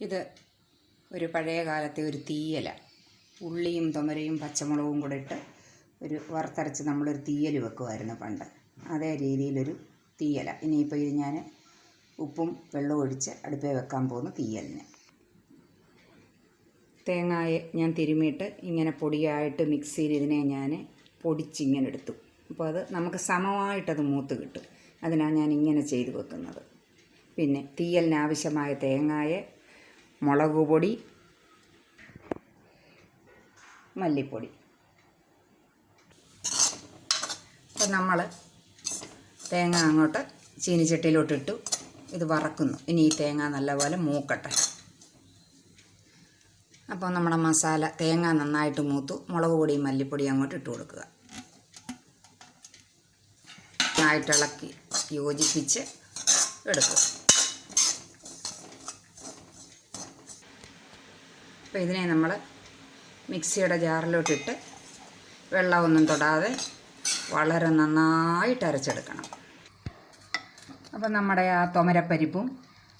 ഇത് ഒരു പഴയ കാലത്തെ ഒരു തീയല. ഉള്ളിയും തുമരയും പച്ചമുളകും കൂടെ ഇട്ട് ഒരു വറുത്തരച്ച് നമ്മളൊരു തീയൽ വെക്കുമായിരുന്നു പണ്ട്. അതേ രീതിയിലൊരു തീയല. ഇനിയിപ്പോൾ ഇത് ഞാൻ ഉപ്പും വെള്ളവും ഒഴിച്ച് അടുപ്പേ വെക്കാൻ പോകുന്നു തീയലിന്. തേങ്ങായെ ഞാൻ തിരുമിയിട്ട് ഇങ്ങനെ പൊടിയായിട്ട് മിക്സിയിൽ ഇതിനെ ഞാൻ പൊടിച്ചിങ്ങനെ എടുത്തു. അപ്പോൾ അത് നമുക്ക് സമമായിട്ടത് മൂത്ത് കിട്ടും. അതിനാണ് ഞാൻ ഇങ്ങനെ ചെയ്ത് വെക്കുന്നത്. പിന്നെ തീയലിന് ആവശ്യമായ തേങ്ങായെ മുളക് പൊടി മല്ലിപ്പൊടി. അപ്പം നമ്മൾ തേങ്ങ അങ്ങോട്ട് ചീനിച്ചട്ടിയിലോട്ടിട്ടു ഇത് വറക്കുന്നു. ഇനി ഈ തേങ്ങ നല്ലപോലെ മൂക്കട്ടെ. അപ്പോൾ നമ്മുടെ മസാല തേങ്ങ നന്നായിട്ട് മൂത്തു. മുളക് പൊടിയും മല്ലിപ്പൊടിയും അങ്ങോട്ട് ഇട്ട് കൊടുക്കുക. നന്നായിട്ട് ഇളക്കി യോജിപ്പിച്ച് എടുക്കുക. അപ്പോൾ ഇതിനെ നമ്മൾ മിക്സിയുടെ ജാറിലോട്ടിട്ട് വെള്ളമൊന്നും തൊടാതെ വളരെ നന്നായിട്ട് അരച്ചെടുക്കണം. അപ്പം നമ്മുടെ ആ തുമരപ്പരിപ്പും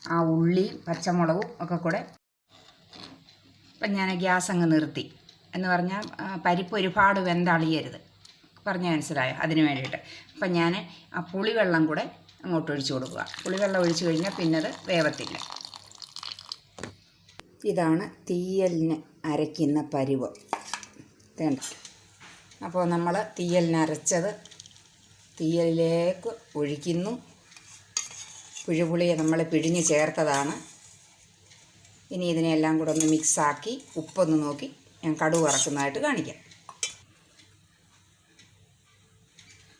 ആ ഉള്ളി പച്ചമുളകും ഒക്കെ കൂടെ അപ്പം ഞാൻ ഗ്യാസ് അങ്ങ് നിർത്തി. എന്ന് പറഞ്ഞാൽ പരിപ്പ് ഒരുപാട് വെന്തളിയരുത് പറഞ്ഞാൽ മനസ്സിലായോ? അതിന് വേണ്ടിയിട്ട്. അപ്പം ഞാൻ ആ പുളിവെള്ളം കൂടെ അങ്ങോട്ട് ഒഴിച്ചു കൊടുക്കുക. പുളിവെള്ളം ഒഴിച്ചു കഴിഞ്ഞാൽ പിന്നത് വേവത്തില്ല. ഇതാണ് തീയലിന് അരയ്ക്കുന്ന പരിവ്. വേണ്ട അപ്പോൾ നമ്മൾ തീയലിന് അരച്ചത് തീയലിലേക്ക് ഒഴിക്കുന്നു. പുഴുപുളിയെ നമ്മൾ പിഴിഞ്ഞ് ചേർത്തതാണ്. ഇനി ഇതിനെല്ലാം കൂടെ ഒന്ന് മിക്സാക്കി ഉപ്പൊന്ന് നോക്കി ഞാൻ കടുവ് ഇറക്കുന്നതായിട്ട് കാണിക്കാം.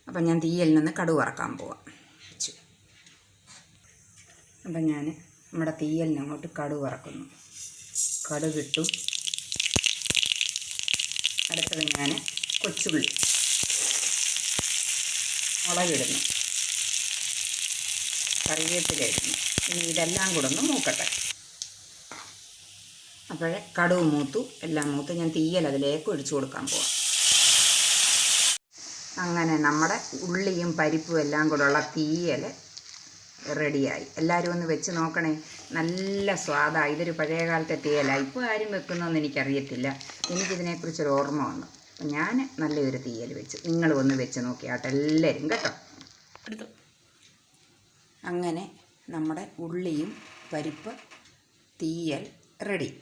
അപ്പം ഞാൻ തീയലിൽ നിന്ന് കടുവ് ഇറക്കാൻ പോവാം അപ്പം ഞാൻ നമ്മുടെ തീയലിന് അങ്ങോട്ട് കടുവ് വറക്കുന്നു. കടുകിട്ടു അടുത്തത് ഞാൻ കൊച്ചുള്ളി മുളകിടുന്നു. കറിവേപ്പില ഇടുന്നു. ഇനി ഇതെല്ലാം കൂടെ ഒന്ന് മൂക്കട്ടെ. അപ്പോഴേ കടുവ് മൂത്തു. എല്ലാം മൂത്ത് ഞാൻ തീയൽ അതിലേക്ക് ഒഴിച്ചു കൊടുക്കാൻ പോവാം. അങ്ങനെ നമ്മുടെ ഉള്ളിയും പരിപ്പും എല്ലാം കൂടെ ഉള്ള തീയൽ റെഡിയായി. എല്ലാവരും ഒന്ന് വെച്ച് നോക്കണേ. നല്ല സ്വാദാണ് ഇതൊരു പഴയകാലത്തെ കാലത്തെ തീയലാണ് ഇപ്പോൾ ആരും വെക്കുന്നതെന്ന് എനിക്കറിയത്തില്ല. എനിക്കിതിനെക്കുറിച്ചൊരു ഓർമ്മ വന്നു. അപ്പം ഞാൻ നല്ലൊരു തീയൽ വെച്ച്. നിങ്ങൾ ഒന്ന് വെച്ച് നോക്കിയാട്ടെ എല്ലാവരും കേട്ടോ? അങ്ങനെ നമ്മുടെ ഉള്ളിയും പരിപ്പ് തീയൽ റെഡി.